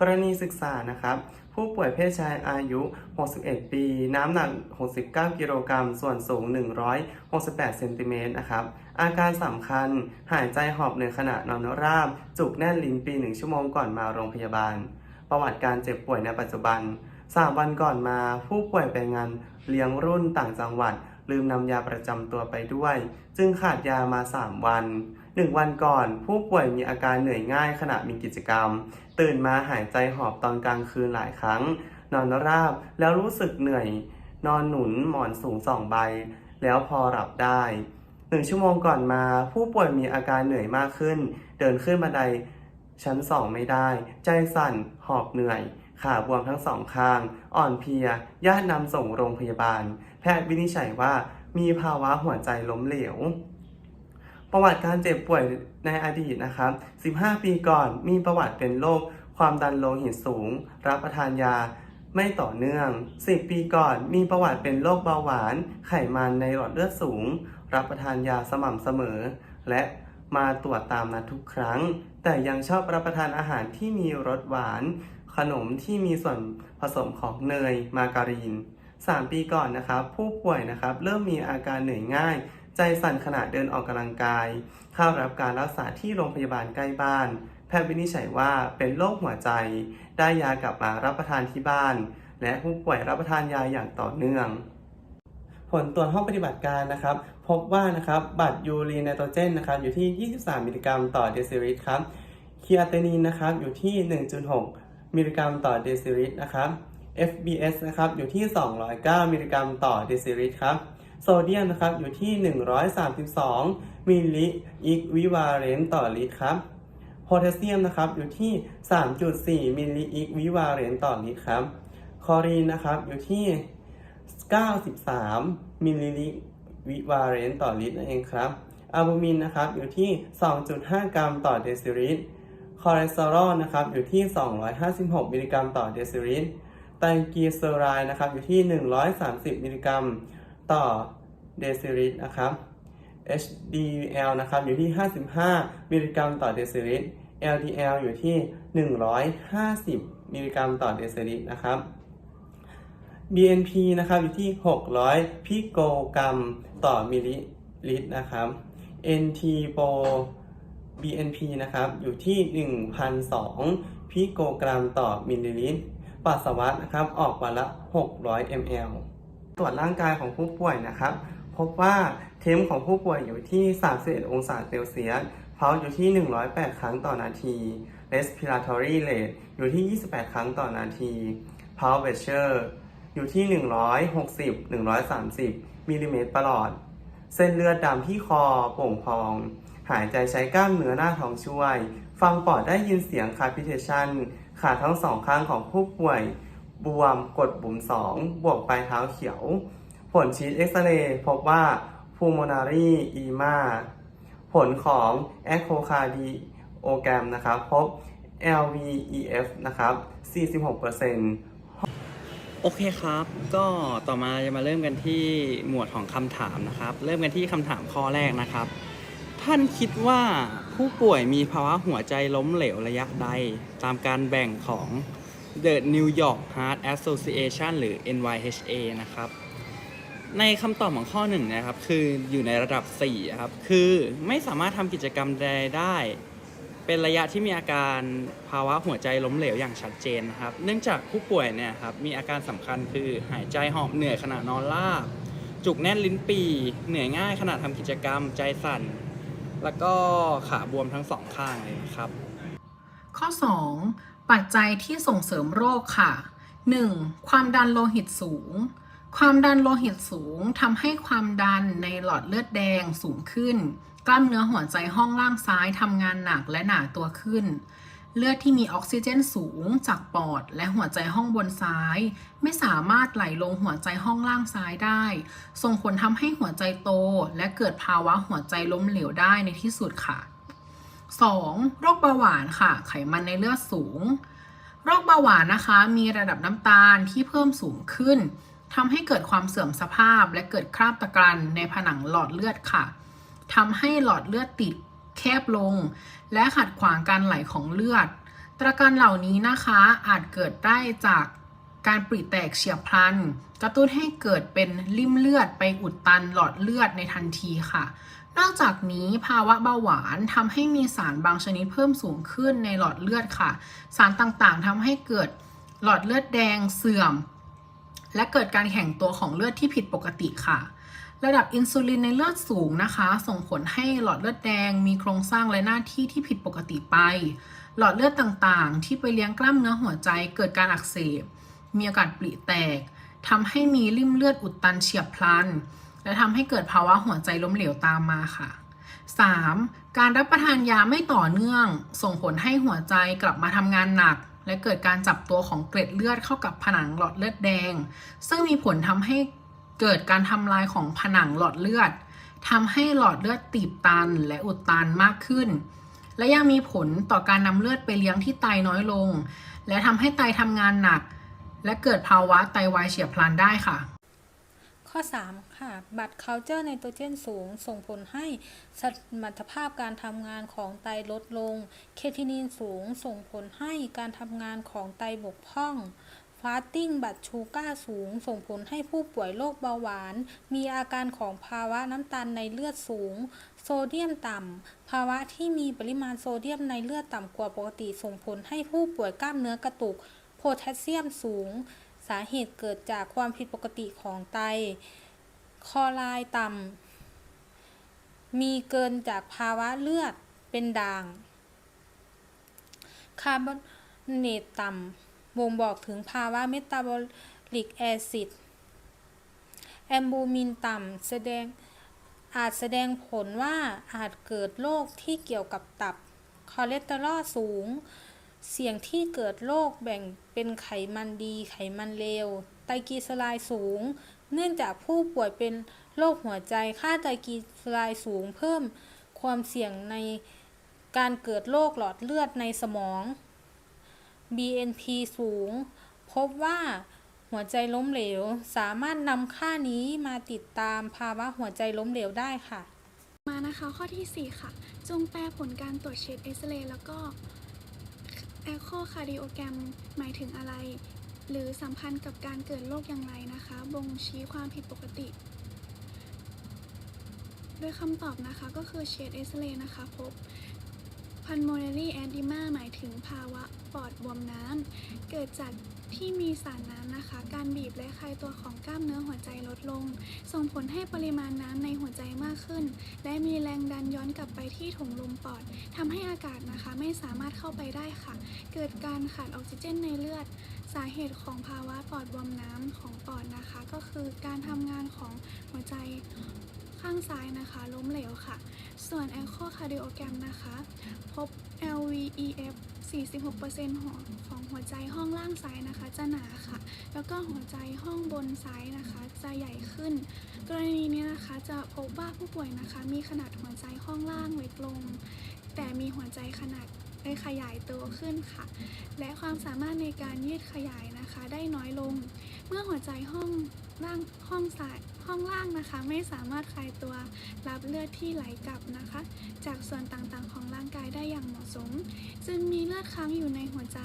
กรณีศึกษานะครับ ผู้ป่วยเพศชายอายุ 61 ปี น้ำหนัก 69 กิโลกรัม ส่วนสูง 168 เซนติเมตรนะครับ อาการสำคัญ หายใจหอบเหนื่อยขณะนอนราบ จุกแน่นลิ้นปี 1 ชั่วโมงก่อนมาโรงพยาบาล ประวัติการเจ็บป่วยในปัจจุบัน 3 วันก่อนมา ผู้ป่วยไปงานเลี้ยงรุ่นต่างจังหวัด ลืมนำยาประจำตัวไปด้วย จึงขาดยามา 3 วัน 1 วันก่อน ผู้ป่วยมีอาการเหนื่อยง่ายขณะมีกิจกรรม ตื่นมาหายใจหอบตอนกลางคืนหลายครั้ง นอนราบแล้วรู้สึกเหนื่อย นอนหนุนหมอนสูงสองใบ แล้วพอหลับได้หนึ่งชั่วโมงก่อนมาผู้ป่วยมีอาการเหนื่อยมากขึ้น เดินขึ้นบันไดชั้นสองไม่ได้ ใจสั่นหอบเหนื่อย ขาบวมทั้งสองข้าง อ่อนเพลียญาตินำส่งโรงพยาบาล แพทย์วินิจฉัยว่ามีภาวะหัวใจล้มเหลว ประวัติการเจ็บป่วยในอดีตนะครับ 15 ปีก่อนมีประวัติเป็นโรค ความดันโลหิตสูง รับประทานยา ไม่ต่อเนื่อง 10 ปีก่อนมีประวัติเป็นโรคเบาหวาน ไขมันในหลอดเลือดสูง รับประทานยาสม่ำเสมอ และมาตรวจตามนัดทุกครั้ง แต่ยังชอบรับประทานอาหารที่มีรสหวาน ขนมที่มีส่วนผสมของเนย มาการีน 3 ปีก่อนนะครับ ผู้ป่วยนะครับเริ่มมีอาการเหนื่อยง่าย ใจสั่นขณะเดินออกกำลังกาย เข้ารับการรักษาที่โรงพยาบาลใกล้บ้าน แพทย์วินิจฉัยว่าเป็นโรคหัวใจ ได้ยากลับมารับประทานที่บ้าน และผู้ป่วยรับประทานยาอย่างต่อเนื่อง ผลตรวจห้องปฏิบัติการนะครับ พบว่านะครับบัตรยูรีไนโตรเจนนะครับอยู่ที่ 23 มิลลิกรัมต่อเดซิลิตรครับคีอาเตนีนนะครับอยู่ที่ 1.6 มิลลิกรัมต่อเดซิลิตรนะครับ FBS นะครับอยู่ที่ 209 มิลลิกรัมต่อเดซิลิตรครับโซเดียมนะครับอยู่ที่ 132 มิลลิอิกวิวาเรนต์ต่อลิตรครับ โพแทสเซียมนะครับอยู่ที่ 3.4 มิลลิอิกวิวาเรนต่อลิตรครับ คอรีนนะครับอยู่ที่ 93 มิลลิลิตรวิวาเรนต์ต่อลิตรนั่นเองครับอะลูมินนะครับอยู่ที่ 2.5 กรัมต่อเดซิลิตรคอเลสเตอรอลนะครับอยู่ที่ 256 มิลลิกรัมต่อเดซิลิตรไตรกลีเซอไรด์นะครับอยู่ที่ 130 มิลลิกรัมต่อเดซิลิตรนะครับ HDL นะครับอยู่ที่ 55 มิลลิกรัมต่อเดซิลิตร LDL อยู่ที่ 150 มิลลิกรัมต่อเดซิลิตรนะครับ BNP นะครับอยู่ที่ 600 พิโกกรัมต่อมิลลิลิตรนะครับ NT pro BNP นะครับอยู่ที่ 1,002 พิโกกรัมต่อมิลลิลิตร ปัสสาวะนะครับออกวันละ 600 ml ตรวจร่างกายของผู้ป่วยนะครับ พบว่า ทมของผู้ป่วยอยู่ที่ 31 องศาเซลเซียสเพาอยู่ที่ 108 ครั้งต่อนาที respiratory rate อยู่ที่ 28 ครั้งต่อนาที pulse pressure อยู่ที่ 160 130 มิลลิเมตรประหลอด เส้นเลือดดำที่คอโป่งพอง หายใจใช้กล้ามเนื้อหน้าท้องช่วย ฟังปอดได้ยินเสียงคาพิเทชันขาทั้งสองข้างของผู้ป่วย บวมกดบุ๋ม2 บวกปลายเท้าเขียว ผลชีทเอ็กซเรย์พบว่า pulmonary edema ผลของ echocardiogram นะครับ พบ LVEF นะครับ 46%โอเคครับ ก็ต่อมาจะมาเริ่มกันที่หมวดของคำถามนะครับ เริ่มกันที่คำถามข้อแรกนะครับ ท่านคิดว่าผู้ป่วยมีภาวะหัวใจล้มเหลวระยะใด ตามการแบ่งของ The New York Heart Association หรือ NYHA นะครับ ในคำตอบของข้อหนึ่งนะครับ คืออยู่ในระดับ4ครับ คือไม่สามารถทำกิจกรรมใดได้ เป็นระยะที่มีอาการภาวะหัวใจล้มเหลวอย่างชัดเจนนะครับ เนื่องจากผู้ป่วยเนี่ยครับมีอาการสำคัญคือหายใจหอบเหนื่อยขณะนอนราบ จุกแน่นลิ้นปีเหนื่อยง่ายขณะทำกิจกรรมใจสั่น แล้วก็ขาบวมทั้งสองข้างเลยนะครับ ข้อ 2 ปัจจัยที่ส่งเสริมโรคค่ะ 1. ความดันโลหิตสูง ความดันโลหิตสูงทำให้ความดันในหลอดเลือดแดงสูงขึ้น กล้ามเนื้อหัวใจห้องล่างซ้ายทำงานหนักและหนาตัวขึ้น เลือดที่มีออกซิเจนสูงจากปอดและหัวใจห้องบนซ้าย ไม่สามารถไหลลงหัวใจห้องล่างซ้ายได้ ส่งผลทำให้หัวใจโตและเกิดภาวะหัวใจล้มเหลวได้ในที่สุดค่ะ 2. โรคเบาหวานค่ะ ไขมันในเลือดสูง โรคเบาหวานนะคะ มีระดับน้ำตาลที่เพิ่มสูงขึ้น ทำให้เกิดความเสื่อมสภาพและเกิดคราบตะกรันในผนังหลอดเลือดค่ะทำให้หลอดเลือดติดแคบลง และขัดขวางการไหลของเลือดตราการเหล่านี้นะคะอาจเกิดได้จากการปริแตกเฉียบพลัน กระตุ้นให้เกิดเป็นริ่มเลือดไปอุดตันหลอดเลือดในทันทีค่ะ นอกจากนี้ภาวะเบาหวานทำให้มีสารบางชนิดเพิ่มสูงขึ้นในหลอดเลือดค่ะ สารต่างๆทำให้เกิดหลอดเลือดแดงเสื่อม และเกิดการแข็งตัวของเลือดที่ผิดปกติค่ะ ระดับอินซูลินในเลือดสูงนะคะ ส่งผลให้หลอดเลือดแดงมีโครงสร้างและหน้าที่ที่ผิดปกติไป หลอดเลือดต่างๆ ที่ไปเลี้ยงกล้ามเนื้อหัวใจเกิดการอักเสบ มีอาการปริแตกทำให้มีริ่มเลือดอุดตันเฉียบพลัน และทำให้เกิดภาวะหัวใจล้มเหลวตามมาค่ะ 3. การรับประทานยาไม่ต่อเนื่อง ส่งผลให้หัวใจกลับมาทำงานหนัก และเกิดการจับตัวของเกล็ดเลือดเข้ากับผนังหลอดเลือดแดง ซึ่งมีผลทำให้เกิดการทำลายของผนังหลอดเลือดทำให้หลอดเลือดตีบตันและอุดตันมากขึ้น และยังมีผลต่อการนำเลือดไปเลี้ยงที่ไตน้อยลง และทำให้ไตทำงานหนัก และเกิดภาวะไตวายเฉียบพลันได้ค่ะ ข้อ 3 ค่ะ บัตรเคาเจอร์ไนโตรเจนสูง ส่งผลให้สมรรถภาพการทำงานของไตลดลง เคทินินสูง ส่งผลให้การทำงานของไตบกพร่องฟาสติ้งบัตรชูก้าสูง ส่งผลให้ผู้ป่วยโรคเบาหวาน มีอาการของภาวะน้ำตาลในเลือดสูง โซเดียมต่ำ ภาวะที่มีปริมาณโซเดียมในเลือดต่ำกว่าปกติ ส่งผลให้ผู้ป่วยกล้ามเนื้อกระตุก โพแทสเซียมสูง สาเหตุเกิดจากความผิดปกติของไต คอไรด์ต่ำ มีเกินจากภาวะเลือดเป็นด่าง คาร์บอนเนตต่ำ บ่งบอกถึงภาวะเมตาบอลิกแอซิด แอมบูมินต่ำ แสดงอาจแสดงผลว่าอาจเกิดโรคที่เกี่ยวกับตับ คอเลสเตอรอลสูง เสี่ยงที่เกิดโรคแบ่งเป็นไขมันดี ไขมันเลว ไตรกลีเซอไรด์สูง เนื่องจากผู้ป่วยเป็นโรคหัวใจ ค่าไตรกลีเซอไรด์สูง เพิ่มความเสี่ยงในการเกิดโรคหลอดเลือดในสมอง BNP สูง พบว่าหัวใจล้มเหลว สามารถนำค่านี้มาติดตามภาวะหัวใจล้มเหลวได้ค่ะ มานะคะข้อที่ 4 ค่ะ จงแปลผลการตรวจเช็คเอ็กซเรย์แล้วก็ เอโคคาร์ดิโอแกรมหมายถึงอะไร หรือสัมพันธ์กับการเกิดโรคอย่างไรนะคะ บ่งชี้ความผิดปกติ โดยคำตอบนะคะก็คือเชดเอ็กซเรย์นะคะพบ pulmonary edema หมายถึงภาวะปอดบวมน้ำ เกิดจากที่มีสารน้ำนะคะ การบีบและคลายตัวของกล้ามเนื้อหัวใจลดลง ส่งผลให้ปริมาณน้ำในหัวใจมากขึ้น และมีแรงดันย้อนกลับ ที่ถุงลมปอดทำให้อากาศนะคะไม่สามารถเข้าไปได้ค่ะ เกิดการขาดออกซิเจนในเลือด สาเหตุของภาวะปอดบวมน้ำของปอดนะคะ ก็คือการทำงานของหัวใจ ข้างซ้ายนะคะล้มเหลวค่ะ ส่วน echocardiogram นะคะ พบ LVEF 46%ของของหัวใจห้องล่างซ้ายนะคะ จะหนาค่ะ แล้วก็หัวใจห้องบนซ้ายนะคะ จะใหญ่ขึ้น กรณีนี้นะคะจะพบว่าผู้ป่วยนะคะ มีขนาดหัวใจห้องล่างเล็กลง แต่มีหัวใจขนาดได้ขยายตัวขึ้นค่ะ และความสามารถในการยืดขยายนะคะ ได้น้อยลง เมื่อหัวใจห้องล่างห้องซ้าย ห้องล่างนะคะ ไม่สามารถคลายตัวรับเลือดที่ไหลกลับนะคะ จากส่วนต่างๆ ของร่างกายได้อย่างเหมาะสม จึงมีเลือดค้างอยู่ในหัวใจ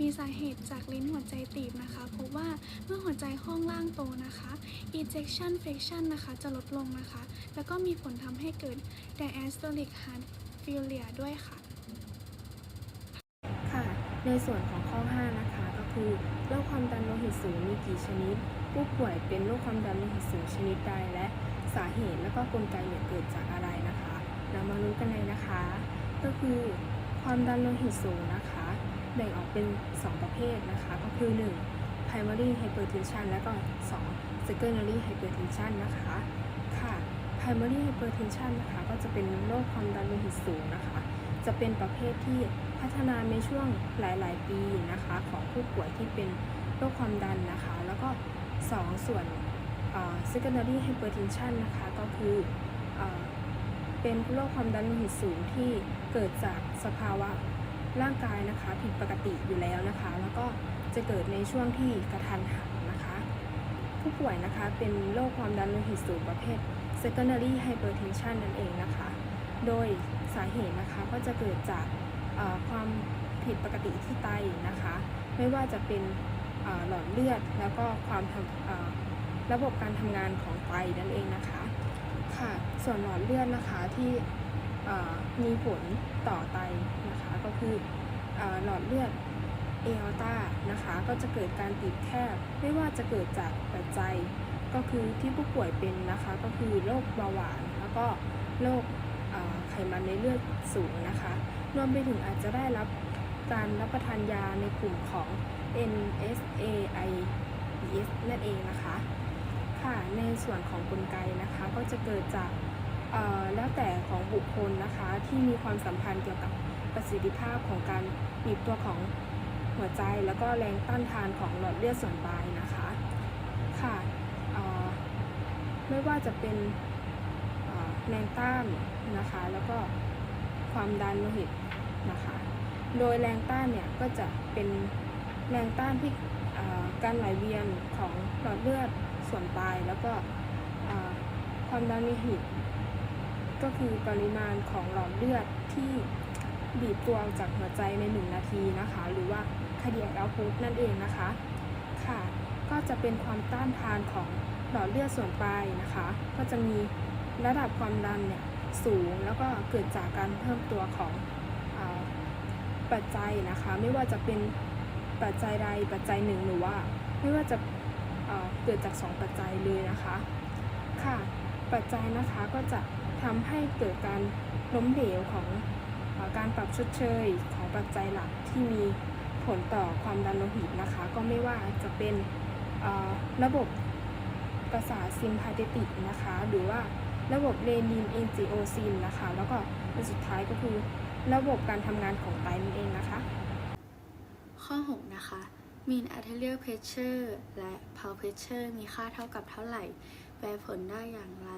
มีสาเหตุจากลิ้นหัวใจตีบนะคะพบว่าเมื่อหัวใจห้องล่างโตนะคะ ejection fraction นะคะจะลดลงนะคะ แล้วก็มีผลทำให้เกิด diastolic heart failure ด้วยค่ะในส่วนของข้อ 5 นะคะ ก็คือโรคความดันโลหิตสูงมีกี่ชนิด ผู้ป่วยเป็นโรคความดันโลหิตสูงชนิดใดและสาเหตุและก็กลไกเนี่ยเกิดจากอะไรนะคะเรามารู้กันเลยนะคะ ก็คือความดันโลหิตสูงนะคะ แบ่งออกเป็น 2 ประเภทนะคะ ก็คือ 1. primary hypertension และก็ 2. secondary hypertension นะคะค่ะ primary hypertension นะคะก็จะเป็นโรคความดันโลหิตสูงนะคะ จะเป็นประเภทที่พัฒนาในช่วงหลาย ๆ ปีนะคะ ของผู้ป่วยที่เป็นโรคความดันนะคะ แล้วก็ 2 ส่วนเอ่อ secondary hypertension นะคะก็คือเอ่อเป็นโรคความดันโลหิตสูงที่เกิดจากสภาวะร่างกายนะคะผิดปกติอยู่แล้วนะคะ แล้วก็จะเกิดในช่วงที่กระทันหันนะคะ ผู้ป่วยนะคะเป็นโรคความดันโลหิตสูงประเภท secondary hypertension นั่นเองนะคะ โดยสาเหตุนะคะก็จะเกิดจากความผิดปกติที่ไตนะคะ ไม่ว่าจะเป็น หลอดเลือด แล้วก็ความระบบการทำงานของไตนั่นเองนะคะค่ะส่วนหลอดเลือดนะคะที่มีผลต่อไตนะคะก็คือหลอดเลือดเออลตานะคะก็จะเกิดการตีบแคบไม่ว่าจะเกิดจากปัจจัยก็คือที่ผู้ป่วยเป็นนะคะก็คือโรคเบาหวาน แล้วก็โรคไขมันในเลือดสูงนะคะรวมไปถึงอาจจะได้รับการรับประทานยาในกลุ่มของ NSAIDs นั่นเองนะคะ ค่ะ ในส่วนของกลไกนะคะก็จะเกิดจากแล้วแต่ของบุคคลนะคะที่มีความสัมพันธ์เกี่ยวกับประสิทธิภาพของการบีบตัวของหัวใจ แล้วก็แรงต้านทานของหลอดเลือดส่วนปลายนะคะค่ะไม่ว่าจะเป็นแรงต้านนะคะ แล้วก็ความดันโลหิตนะคะ โดยแรงต้านเนี่ยก็จะเป็น แรงต้านที่การไหลเวียนของหลอดเลือดส่วนปลาย แล้วก็ความดันโลหิต ก็คือปริมาณของหลอดเลือดที่บีบตัวออกจากหัวใจใน 1 นาทีนะคะ หรือว่าคดียกเอาพุตนั่นเองนะคะ ค่ะ ก็จะเป็นความต้านทานของหลอดเลือดส่วนปลายนะคะ ก็จะมีระดับความดันเนี่ยสูงแล้วก็เกิดจากการเพิ่มตัวของอปัจจัยนะคะ ไม่ว่าจะเป็น ปัจจัยใดปัจจัยหนึ่งหรือว่าไม่ว่าจะเอ่อเกิดจาก 2 ปัจจัยเลยนะคะ ค่ะ ปัจจัยนะคะก็จะทำให้เกิดการล้มเหลวของออการปรับชดเชยของปัจจัยหลักที่มีผลต่อความดันโลหิตนะคะ ก็ไม่ว่าจะเป็นระบบประสาทซิมพาเทติกนะคะ หรือว่าระบบเรนินเอนจิโอซินนะคะ แล้วก็อันสุดท้ายก็คือระบบการทำงานของไตนั่นเองนะคะ ข้อ 6 นะคะ mean arterial pressure และ pulse pressure มีค่าเท่ากับเท่าไหร่ แปลผลได้อย่างไร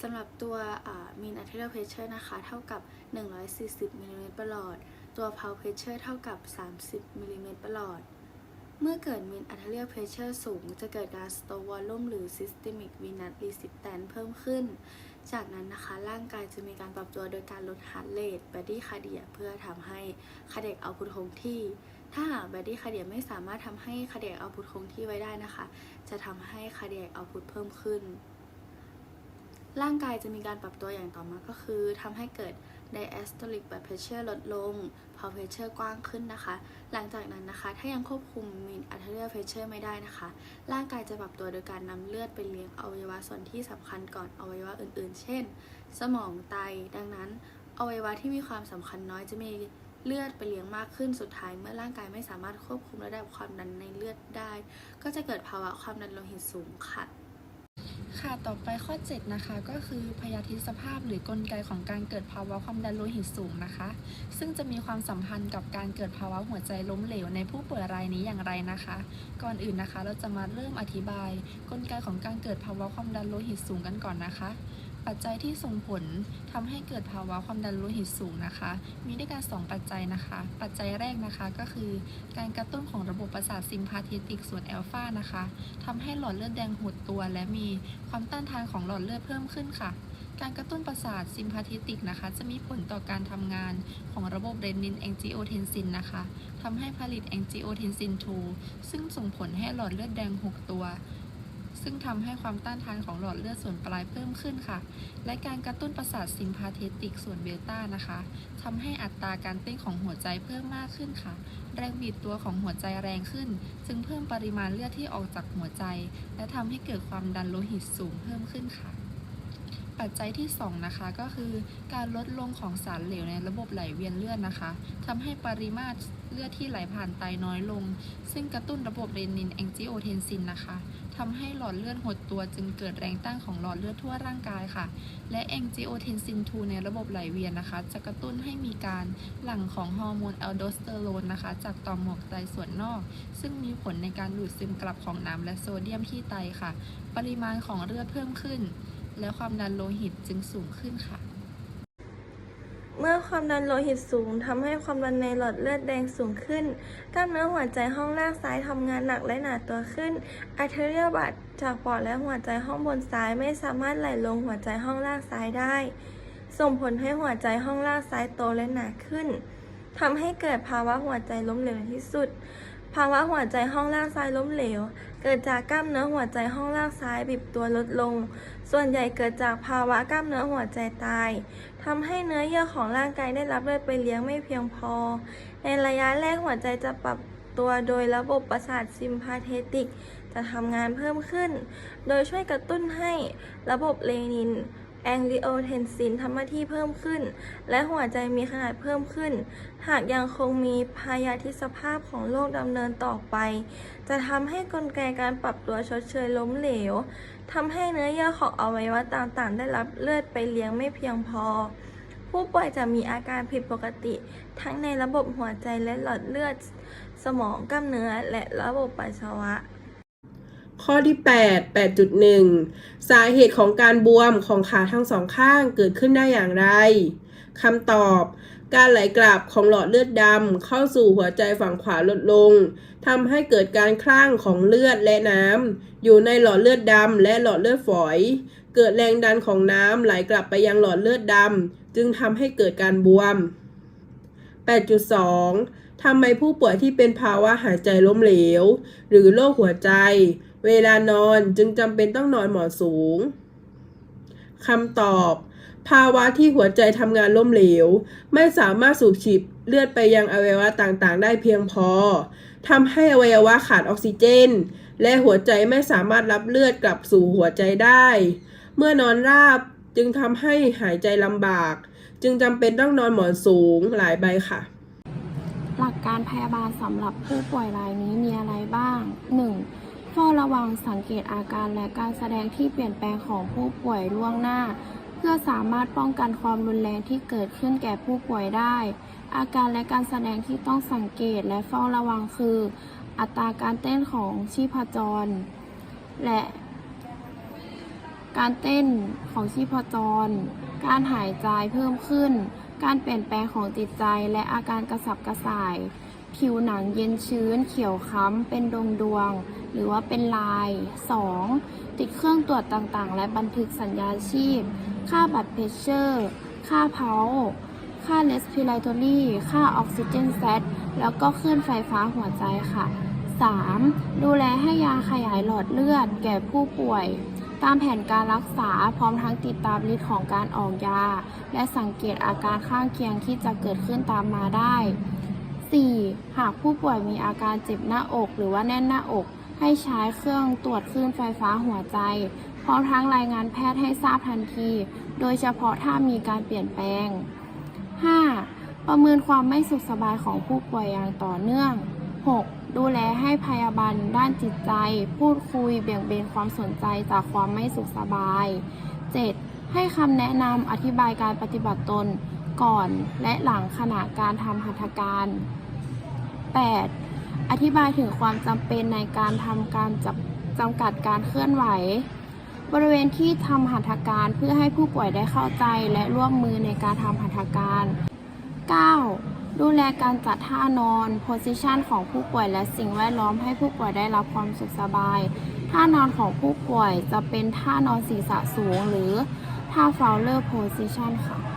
สำหรับตัว mean arterial pressure นะคะ เท่ากับ 140มิลลิเมตรประหลอด ตัว pulse pressure เท่ากับ 30มิลลิเมตรประหลอด เมื่อเกิด mean arterial pressure สูง จะเกิดการ store volume หรือ systemic venous resistance เพิ่มขึ้น จากนั้นนะคะ ร่างกายจะมีการปรับตัวโดยการลด heart rate body cardiac เพื่อทำให้ cardiac output คงที่ ถ้าหาก body cardiac ไม่สามารถทำให้ cardiac output คงที่ไว้ได้นะคะ จะทำให้ cardiac output เพิ่มขึ้น ร่างกายจะมีการปรับตัวอย่างต่อมาก็คือทำให้เกิด diastolic blood pressure ลดลง pulse pressure กว้างขึ้นนะคะ หลังจากนั้นนะคะ ถ้ายังควบคุม mean arterial pressure ไม่ได้นะคะ ร่างกายจะปรับตัวโดยการนำเลือดไปเลี้ยงอวัยวะส่วนที่สำคัญก่อนอวัยวะอื่น ๆ เช่น สมองไต ดังนั้นอวัยวะที่มีความสำคัญน้อยจะมี เลือดไปเลี้ยงมากขึ้นสุดท้ายเมื่อร่างกายไม่สามารถควบคุมระดับความดันในเลือดได้ ก็จะเกิดภาวะความดันโลหิตสูงค่ะ ค่ะต่อไปข้อ 7 นะคะ ก็คือพยาธิสภาพหรือกลไกของการเกิดภาวะความดันโลหิตสูงนะคะ ซึ่งจะมีความสัมพันธ์กับการเกิดภาวะหัวใจล้มเหลวในผู้ป่วยรายนี้อย่างไรนะคะ ก่อนอื่นนะคะ เราจะมาเริ่มอธิบาย กลไกของการเกิดภาวะความดันโลหิตสูงกันก่อนนะคะ ปัจจัยที่ส่งผลทำให้เกิดภาวะความดันโลหิตสูงนะคะ มีด้วยกัน 2 ปัจจัยนะคะ ปัจจัยแรกนะคะก็คือ การกระตุ้นของระบบประสาทซิมพาเทติกส่วนแอลฟานะคะทำให้หลอดเลือดแดงหดตัวและมีความต้านทานของหลอดเลือดเพิ่มขึ้นค่ะการกระตุ้นประสาทซิมพาเทติกนะคะ จะมีผลต่อการทำงานของระบบเรนินแองจิโอเทนซินนะคะทำให้ผลิตแองจิโอเทนซิน 2 ซึ่งส่งผลให้หลอดเลือดแดงหกตัว ซึ่งทำให้ความต้านทานของหลอดเลือดส่วนปลายเพิ่มขึ้นค่ะ และการกระตุ้นประสาทซิมพาเทติกส่วนเบต้านะคะทำให้อัตราการเต้นของหัวใจเพิ่มมากขึ้นค่ะ แรงบีบตัวของหัวใจแรงขึ้น จึงเพิ่มปริมาณเลือดที่ออกจากหัวใจ และทำให้เกิดความดันโลหิตสูงเพิ่มขึ้นค่ะปัจจัยที่ 2 นะคะก็คือการลดลงของสารเหลวในระบบไหลเวียนเลือดนะคะทำให้ปริมาตรเลือดที่ไหลผ่านไตน้อยลง ซึ่งกระตุ้นระบบเรนินแองจิโอเทนซินนะคะ ทำให้หลอดเลือดหดตัวจึงเกิดแรงต้านของหลอดเลือดทั่วร่างกายค่ะ และแองจิโอเทนซิน2ในระบบไหลเวียนนะคะ จะกระตุ้นให้มีการหลั่งของฮอร์โมนแอลโดสเตอโรนนะคะ จากต่อมหมวกไตส่วนนอก ซึ่งมีผลในการดูดซึมกลับของน้ำและโซเดียมที่ไตค่ะ ปริมาณของเลือดเพิ่มขึ้น และความดันโลหิตจึงสูงขึ้นค่ะ เมื่อความดันโลหิตสูงทำให้ความดันในหลอดเลือดแดงสูงขึ้น กล้ามเนื้อหัวใจห้องล่างซ้ายทำงานหนักและหนาตัวขึ้นอาร์เทเรียบัดจากปอดและหัวใจห้องบนซ้ายไม่สามารถไหลลงหัวใจห้องล่างซ้ายได้ ส่งผลให้หัวใจห้องล่างซ้ายโตและหนาขึ้นทำให้เกิดภาวะหัวใจล้มเหลวที่สุด ภาวะหัวใจห้องล่างซ้ายล้มเหลว เกิดจากกล้ามเนื้อหัวใจห้องล่างซ้ายบีบตัวลดลง ส่วนใหญ่เกิดจากภาวะกล้ามเนื้อหัวใจตาย ทำให้เนื้อเยื่อของร่างกายได้รับเลือดไปเลี้ยงไม่เพียงพอ ในระยะแรกหัวใจจะปรับตัวโดยระบบประสาทซิมพาเทติก จะทำงานเพิ่มขึ้น โดยช่วยกระตุ้นให้ระบบเลนิน แองลิโอเทนซินทำหน้าที่เพิ่มขึ้น และหัวใจมีขนาดเพิ่มขึ้น หากยังคงมีพยาธิสภาพของโรคดำเนินต่อไป จะทำให้กลไกการปรับตัวชดเชยล้มเหลวทำให้เนื้อเยื่อของอวัยวะต่างๆ ได้รับเลือดไปเลี้ยงไม่เพียงพอ ผู้ป่วยจะมีอาการผิดปกติ ทั้งในระบบหัวใจและหลอดเลือด สมองกล้ามเนื้อและระบบปัสสาวะ ข้อที่ 8 8.1 สาเหตุของการบวมของขาทั้งสองข้างเกิดขึ้นได้อย่างไรคำตอบ การไหลกลับของหลอดเลือดดำเข้าสู่หัวใจฝั่งขวาลดลงทำให้เกิดการคลั่งของเลือดและน้ำอยู่ในหลอดเลือดดำและหลอดเลือดฝอย เกิดแรงดันของน้ำไหลกลับไปยังหลอดเลือดดำจึงทำให้เกิดการบวม 8.2ทำไมผู้ป่วยที่เป็นภาวะหายใจล้มเหลว หรือโรคหัวใจ เวลานอนจึงจำเป็นต้องนอนหมอนสูงคำตอบ ภาวะที่หัวใจทำงานล้มเหลว ไม่สามารถสูบฉีดเลือดไปยังอวัยวะต่างๆ ได้เพียงพอทำให้อวัยวะขาดออกซิเจน และหัวใจไม่สามารถรับเลือดกลับสู่หัวใจได้ เมื่อนอนราบจึงทำให้หายใจลำบาก จึงจำเป็นต้องนอนหมอนสูงหลายใบค่ะ หลักการพยาบาลสำหรับผู้ป่วยรายนี้มีอะไรบ้าง 1. เฝ้าระวังสังเกตอาการและการแสดงที่เปลี่ยนแปลงของผู้ป่วยล่วงหน้า เพื่อสามารถป้องกันความรุนแรงที่เกิดขึ้นแก่ผู้ป่วยได้ อาการและการแสดงที่ต้องสังเกตและเฝ้าระวังคือ อัตราการเต้นของชีพจร และการเต้นของชีพจร การหายใจเพิ่มขึ้น การเปลี่ยนแปลงของจิตใจและอาการกระสับกระส่าย ผิวหนังเย็นชื้น เขียวค้ำ เป็นดวงดวง หรือว่าเป็นลาย 2. ติดเครื่องตรวจต่างๆ และบันทึกสัญญาณชีพ ค่าบัตรเพชเชอร์ ค่าเพาค่าเลสพิไลโทรีค่าออกซิเจนเซตแล้วก็คลื่นไฟฟ้าหัวใจค่ะ 3. ดูแลให้ยาขยายหลอดเลือด แก่ผู้ป่วย ตามแผนการรักษาพร้อมทั้งติดตามฤทธิ์ของการออกยา และสังเกตอาการข้างเคียงที่จะเกิดขึ้นตามมาได้ 4. หากผู้ป่วยมีอาการเจ็บหน้าอกหรือว่าแน่นหน้าอก ให้ใช้เครื่องตรวจคลื่นไฟฟ้าหัวใจ พร้อมทั้งรายงานแพทย์ให้ทราบทันที โดยเฉพาะถ้ามีการเปลี่ยนแปลง 5. ประเมินความไม่สุขสบายของผู้ป่วยอย่างต่อเนื่อง 6. ดูแลให้พยาบาลด้านจิตใจ พูดคุยเบี่ยงเบนความสนใจจากความไม่สุขสบาย 7. ให้คำแนะนำอธิบายการปฏิบัติตนก่อนและหลังขณะการทำหัตถการ 8. อธิบายถึงความจำเป็นในการทำการจับจำกัดการเคลื่อนไหว บริเวณที่ทำหัตถการเพื่อให้ผู้ป่วยได้เข้าใจและร่วมมือในการทำหัตถการ 9. ดูแลการจัดท่านอนโพสิชันของผู้ป่วยและสิ่งแวดล้อมให้ผู้ป่วยได้รับความสุขสบาย ท่านอนของผู้ป่วยจะเป็นท่านอนศีรษะสูงหรือท่า Fowler Position ค่ะ